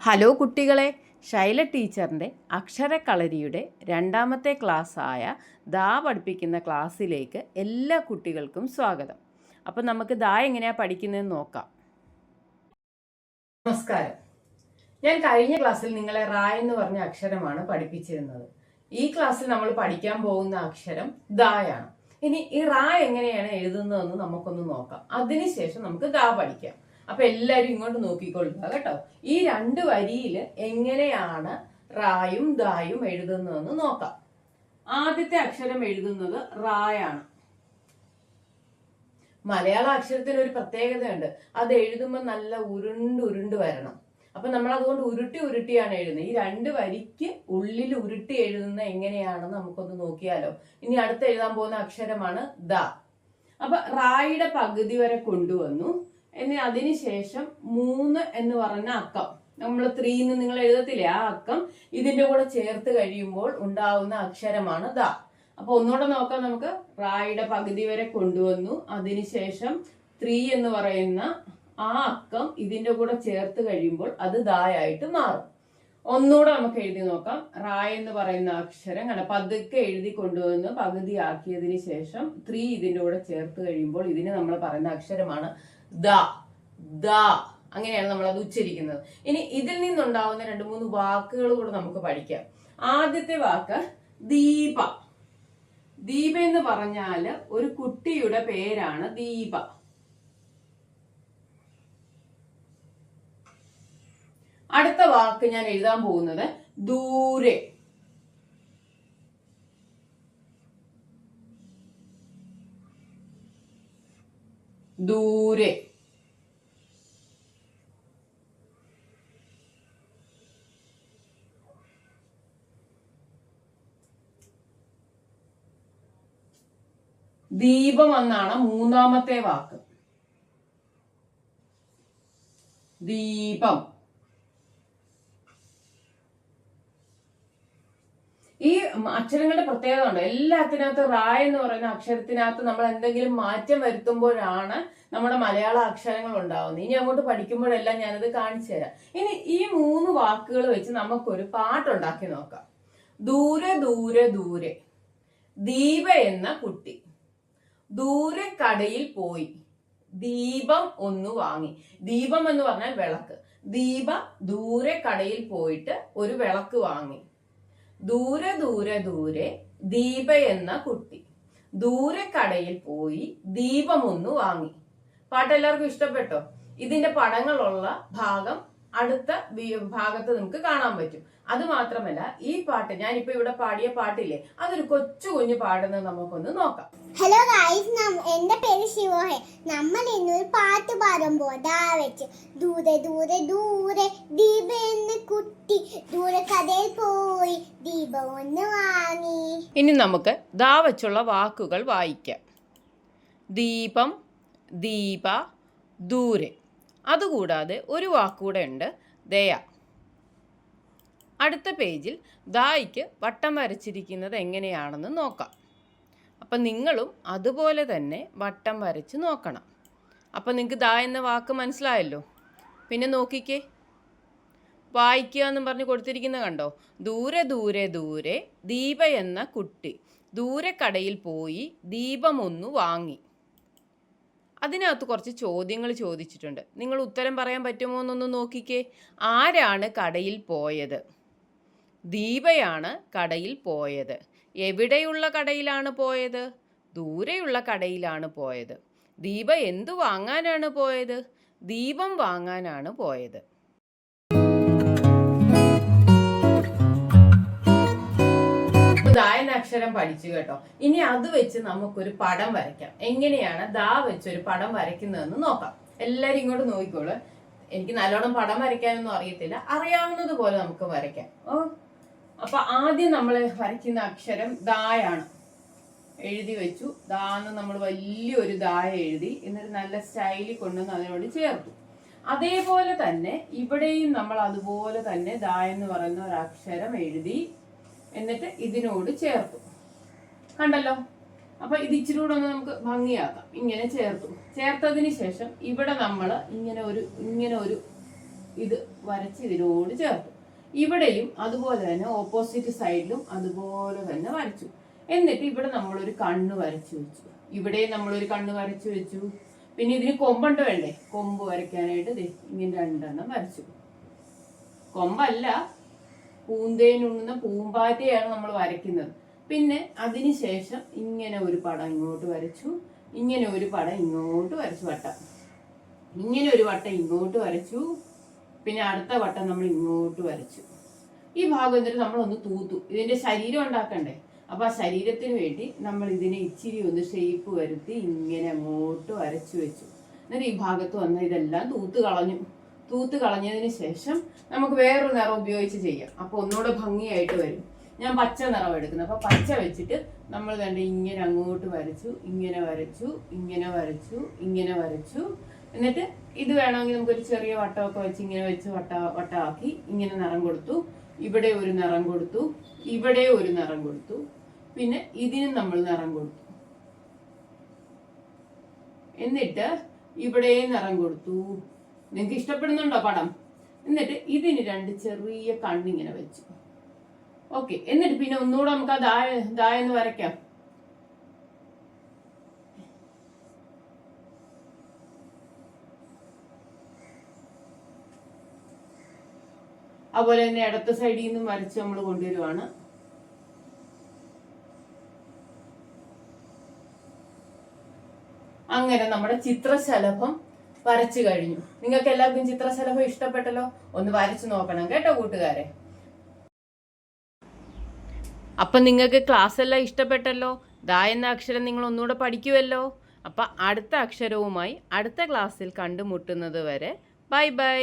Hello കുട്ടികളെ. ശൈല ടീച്ചറിന്റെ അക്ഷരക്കളരിയുടെ രണ്ടാമത്തെ ക്ലാസ്സായ ദാ പഠിപ്പിക്കുന്ന ക്ലാസ്സിലേക്ക് എല്ലാ കുട്ടികൾക്കും സ്വാഗതം. അപ്പോൾ നമുക്ക് ദാ എങ്ങനെയാണ് പഠിക്കുന്നതെന്ന് നോക്കാം. നമസ്കാരം. ഞാൻ കഴിഞ്ഞ ക്ലാസ്സിൽ നിങ്ങളെ റാ എന്ന് പറഞ്ഞ അക്ഷരമാണ് പഠിപ്പിച്ചിരുന്നത്. ഈ ക്ലാസ്സിൽ നമ്മൾ പഠിക്കാൻ പോകുന്ന അക്ഷരം ദായാണ്. ഇനി ഈ റാ എങ്ങനെയാണ് എഴുതുന്നതെന്ന് നമുക്കൊന്ന് നോക്കാം. അതിനുശേഷം നമുക്ക് ദാ പഠിക്കാം. അപ്പൊ എല്ലാരും ഇങ്ങോട്ട് നോക്കിക്കൊള്ളുക കേട്ടോ. ഈ രണ്ട് വരിയിൽ എങ്ങനെയാണ് റായും ദായും എഴുതുന്നതെന്ന് നോക്കാം. ആദ്യത്തെ അക്ഷരം എഴുതുന്നത് റായാണ്. മലയാള അക്ഷരത്തിന് ഒരു പ്രത്യേകതയുണ്ട്. അത് എഴുതുമ്പോൾ നല്ല ഉരുണ്ട് ഉരുണ്ട് വരണം. അപ്പൊ നമ്മൾ അതുകൊണ്ട് ഉരുട്ടി ഉരുട്ടിയാണ് എഴുതുന്നത്. ഈ രണ്ട് വരിക്ക് ഉള്ളിൽ ഉരുട്ടി എഴുതുന്ന എങ്ങനെയാണെന്ന് നമുക്കൊന്ന് നോക്കിയാലോ. ഇനി അടുത്ത് എഴുതാൻ പോകുന്ന അക്ഷരമാണ് ദ. അപ്പൊ റായുടെ പകുതി വരെ കൊണ്ടുവന്നു. ഇനി അതിനുശേഷം മൂന്ന് എന്ന് പറഞ്ഞ അക്കം. നമ്മൾ ത്രീ എന്ന് നിങ്ങൾ എഴുതത്തില്ലേ? ആ അക്കം ഇതിന്റെ കൂടെ ചേർത്ത് കഴിയുമ്പോൾ ഉണ്ടാവുന്ന അക്ഷരമാണ് ദ. അപ്പൊ ഒന്നുകൂടെ നോക്കാം നമുക്ക്. റായുടെ പകുതി വരെ കൊണ്ടുവന്നു. അതിനുശേഷം ത്രീ എന്ന് പറയുന്ന ആ അക്കം ഇതിന്റെ കൂടെ ചേർത്ത് കഴിയുമ്പോൾ അത് ദായായിട്ട് മാറും. ഒന്നുകൂടെ നമുക്ക് എഴുതി നോക്കാം. റായ് എന്ന് പറയുന്ന അക്ഷരം കണ്ട? പതുക്കെ എഴുതി കൊണ്ടുവന്ന് പകുതി ആക്കിയതിന് ശേഷം ത്രീ ഇതിന്റെ കൂടെ ചേർത്ത് കഴിയുമ്പോൾ ഇതിന് നമ്മൾ പറയുന്ന അക്ഷരമാണ് ദ ദ. അങ്ങനെയാണ് നമ്മൾ അത് ഉച്ചരിക്കുന്നത്. ഇനി ഇതിൽ നിന്നുണ്ടാവുന്ന രണ്ട് മൂന്ന് വാക്കുകൾ കൂടെ നമുക്ക് പഠിക്കാം. ആദ്യത്തെ വാക്ക് ദീപ. ദീപ എന്ന് പറഞ്ഞാൽ ഒരു കുട്ടിയുടെ പേരാണ് ദീപ. അടുത്ത വാക്ക് ഞാൻ എഴുതാൻ പോകുന്നത് ദൂരെ. ദൂരെ. ദീപം എന്നാണ് മൂന്നാമത്തെ വാക്ക്. ദീപം. ഈ അക്ഷരങ്ങളുടെ പ്രത്യേകത ഉണ്ട്? എല്ലാത്തിനകത്ത് റായ് എന്ന് പറയുന്ന അക്ഷരത്തിനകത്ത് നമ്മൾ എന്തെങ്കിലും മാറ്റം വരുത്തുമ്പോഴാണ് നമ്മുടെ മലയാള അക്ഷരങ്ങൾ ഉണ്ടാവുന്നത്. ഇനി അങ്ങോട്ട് പഠിക്കുമ്പോഴെല്ലാം ഞാനത് കാണിച്ചു തരാം. ഇനി ഈ മൂന്ന് വാക്കുകൾ വെച്ച് നമുക്കൊരു പാട്ടുണ്ടാക്കി നോക്കാം. ദൂരെ ദൂരെ ദൂരെ. ദീപ എന്ന കുട്ടി. ദൂരെ കടയിൽ പോയി. ദീപം ഒന്ന് വാങ്ങി. ദീപം എന്ന് പറഞ്ഞാൽ വിളക്ക്. ദീപ ദൂരെ കടയിൽ പോയിട്ട് ഒരു വിളക്ക് വാങ്ങി. ദൂരെ ദൂരെ ദൂരെ ദീപ എന്ന കുട്ടി. ദൂരെ കടയിൽ പോയി ദീപം ഒന്ന് വാങ്ങി. പാട്ട് എല്ലാവർക്കും ഇഷ്ടപ്പെട്ടോ? ഇതിന്റെ പടങ്ങളുള്ള ഭാഗം അടുത്ത ഭാഗത്ത് നമുക്ക് കാണാൻ പറ്റും. അത് മാത്രമല്ല ഈ പാട്ട് ഞാനിപ്പോ ഇവിടെ പാടിയ പാട്ടില്ലേ അതൊരു കൊച്ചു കുഞ്ഞു പാടുന്നത് നമുക്കൊന്ന് നോക്കാം. ഹലോ ഗായ്സ് എന്റെ പേര് ശിവോഹെ. നമ്മൾ ഇന്നൊരു പാട്ട് പാടുമ്പോ വെച്ച്. ദൂരെ ദൂരെ ദൂരെ ദീപ എന്ന കുട്ടി. ദൂരെ കടയിൽ പോയി വാങ്ങി ഇനി നമുക്ക് ദാ വെച്ചുള്ള വാക്കുകൾ വായിക്കാം. ദീപം ദീപ ദൂരെ. അതുകൂടാതെ ഒരു വാക്കുകൂടെ ഉണ്ട് ദയ. അടുത്ത പേജിൽ ദായിക്ക് വട്ടം വരച്ചിരിക്കുന്നത് എങ്ങനെയാണെന്ന് നോക്കാം. അപ്പം നിങ്ങളും അതുപോലെ തന്നെ വട്ടം വരച്ച് നോക്കണം. അപ്പം നിങ്ങൾക്ക് ദാ എന്ന വാക്ക് മനസ്സിലായല്ലോ? പിന്നെ നോക്കിക്കേ. വായിക്കുക എന്നും പറഞ്ഞ് കൊടുത്തിരിക്കുന്നത് കണ്ടോ? ദൂരെ ദൂരെ ദൂരെ ദീപ എന്ന കുട്ടി ദൂരെ കടയിൽ പോയി ദീപമൊന്നു വാങ്ങി. അതിനകത്ത് കുറച്ച് ചോദ്യങ്ങൾ ചോദിച്ചിട്ടുണ്ട്. നിങ്ങൾ ഉത്തരം പറയാൻ പറ്റുമോ എന്നൊന്ന് നോക്കിക്കേ. ആരാണ് കടയിൽ പോയത്? ദീപയാണ് കടയിൽ പോയത്. എവിടെയുള്ള കടയിലാണ് പോയത്? ദൂരെയുള്ള കടയിലാണ് പോയത്. ദീപ എന്തു വാങ്ങാനാണ് പോയത്? ദീപം വാങ്ങാനാണ് പോയത്. ദാ എന്ന അക്ഷരം പഠിച്ചു കേട്ടോ. ഇനി അത് വെച്ച് നമുക്കൊരു പടം വരയ്ക്കാം. എങ്ങനെയാണ് ദാ വെച്ച് ഒരു പടം വരയ്ക്കുന്നതെന്ന് നോക്കാം. എല്ലാരും ഇങ്ങോട്ട് നോക്കിക്കോളൂ. എനിക്ക് നല്ലോണം പടം വരയ്ക്കാനൊന്നും അറിയത്തില്ല. അറിയാവുന്നത് പോലെ നമുക്ക് വരയ്ക്കാം. ഓ. അപ്പൊ ആദ്യം നമ്മൾ വരയ്ക്കുന്ന അക്ഷരം ദായാണ്. എഴുതി വെച്ചു. ദാന്ന് നമ്മൾ വലിയൊരു ദായ എഴുതി. എന്നിട്ട് നല്ല സ്റ്റൈലിൽ കൊണ്ടുവന്ന് അതിനോട് ചേർത്തു. അതേപോലെ തന്നെ ഇവിടെയും നമ്മൾ അതുപോലെ തന്നെ ദാ എന്ന് പറയുന്ന ഒരു അക്ഷരം എഴുതി എന്നിട്ട് ഇതിനോട് ചേർത്തു. കണ്ടല്ലോ? അപ്പൊ ഇത് ഇച്ചിരി കൂടെ ഒന്ന് നമുക്ക് ഭംഗിയാക്കാം. ഇങ്ങനെ ചേർത്തു. ചേർത്തതിന് ശേഷം ഇവിടെ നമ്മൾ ഇങ്ങനെ ഒരു ഇങ്ങനെ ഒരു ഇത് വരച്ച് ഇതിനോട് ചേർത്തു. ഇവിടെയും അതുപോലെ തന്നെ ഓപ്പോസിറ്റ് സൈഡിലും അതുപോലെ തന്നെ വരച്ചു. എന്നിട്ട് ഇവിടെ നമ്മളൊരു കണ്ണ് വരച്ചു വെച്ചു. ഇവിടെ നമ്മളൊരു കണ്ണ് വരച്ചു വെച്ചു. പിന്നെ ഇതിന് കൊമ്പുണ്ട് വേണ്ടേ? കൊമ്പ് വരയ്ക്കാനായിട്ട് ഇങ്ങനെ രണ്ടെണ്ണം വരച്ചു. കൊമ്പല്ല പൂന്തേനുണ്ണുന്ന പൂമ്പാറ്റയാണ് നമ്മൾ വരയ്ക്കുന്നത്. പിന്നെ അതിനുശേഷം ഇങ്ങനെ ഒരു പടം ഇങ്ങോട്ട് വരച്ചു. ഇങ്ങനെ ഒരു പടം ഇങ്ങോട്ട് വരച്ചു വട്ടം. ഇങ്ങനെ ഒരു വട്ടം ഇങ്ങോട്ട് വരച്ചു. പിന്നെ അടുത്ത വട്ടം നമ്മൾ ഇങ്ങോട്ട് വരച്ചു. ഈ ഭാഗം എന്നിട്ട് നമ്മൾ ഒന്ന് തൂത്തു. ഇതിന്റെ ശരീരം ഉണ്ടാക്കണ്ടേ? അപ്പൊ ആ ശരീരത്തിന് വേണ്ടി നമ്മൾ ഇതിനെ ഇച്ചിരി ഒന്ന് ഷേപ്പ് വരുത്തി ഇങ്ങനെ അങ്ങോട്ട് വരച്ചു വെച്ചു. എന്നിട്ട് ഈ ഭാഗത്ത് വന്ന ഇതെല്ലാം തൂത്ത് കളഞ്ഞു. തൂത്ത് കളഞ്ഞതിന് ശേഷം നമുക്ക് വേറൊരു നിറം ഉപയോഗിച്ച് ചെയ്യാം. അപ്പൊ ഒന്നുകൂടെ ഭംഗിയായിട്ട് വരും. ഞാൻ പച്ച നിറം എടുക്കുന്നത് അപ്പൊ പച്ച വെച്ചിട്ട് നമ്മൾ കണ്ട് ഇങ്ങനെ അങ്ങോട്ട് വരച്ചു ഇങ്ങനെ വരച്ചു ഇങ്ങനെ വരച്ചു ഇങ്ങനെ വരച്ചു. എന്നിട്ട് ഇത് വേണമെങ്കിൽ നമുക്കൊരു ചെറിയ വട്ടമൊക്കെ വെച്ച് ഇങ്ങനെ വെച്ച് വട്ട വട്ടമാക്കി ഇങ്ങനെ നിറം കൊടുത്തു. ഇവിടെ ഒരു നിറം കൊടുത്തു. ഇവിടെ ഒരു നിറം കൊടുത്തു. പിന്നെ ഇതിനും നമ്മൾ നിറം കൊടുത്തു. എന്നിട്ട് ഇവിടെയും നിറം കൊടുത്തു. നിങ്ങൾക്ക് ഇഷ്ടപ്പെടുന്നുണ്ടോ പടം? എന്നിട്ട് ഇതിന് രണ്ട് ചെറിയ കണ്ണിങ്ങനെ വെച്ചു. ഓക്കെ എന്നിട്ട് പിന്നെ ഒന്നുകൂടെ നമുക്ക് ആ ദായ ദായെന്ന് വരയ്ക്കാം. അതുപോലെ തന്നെ ഇടത്തെ സൈഡിൽ നിന്നും വരച്ച് നമ്മൾ കൊണ്ടുവരുവാണ്. അങ്ങനെ നമ്മുടെ ചിത്രശലഭം വരച്ചു കഴിഞ്ഞു. നിങ്ങൾക്ക് എല്ലാവർക്കും ചിത്രശലഭം ഇഷ്ടപ്പെട്ടല്ലോ? ഒന്ന് വരച്ചു നോക്കണം കേട്ടോ കൂട്ടുകാരെ. അപ്പം നിങ്ങൾക്ക് ക്ലാസ് എല്ലാം ഇഷ്ടപ്പെട്ടല്ലോ? ദാ എന്ന അക്ഷരം നിങ്ങൾ ഒന്നുകൂടെ പഠിക്കുമല്ലോ അപ്പം അടുത്ത അക്ഷരവുമായി അടുത്ത ക്ലാസ്സിൽ കണ്ടുമുട്ടുന്നത് വരെ ബൈ ബൈ.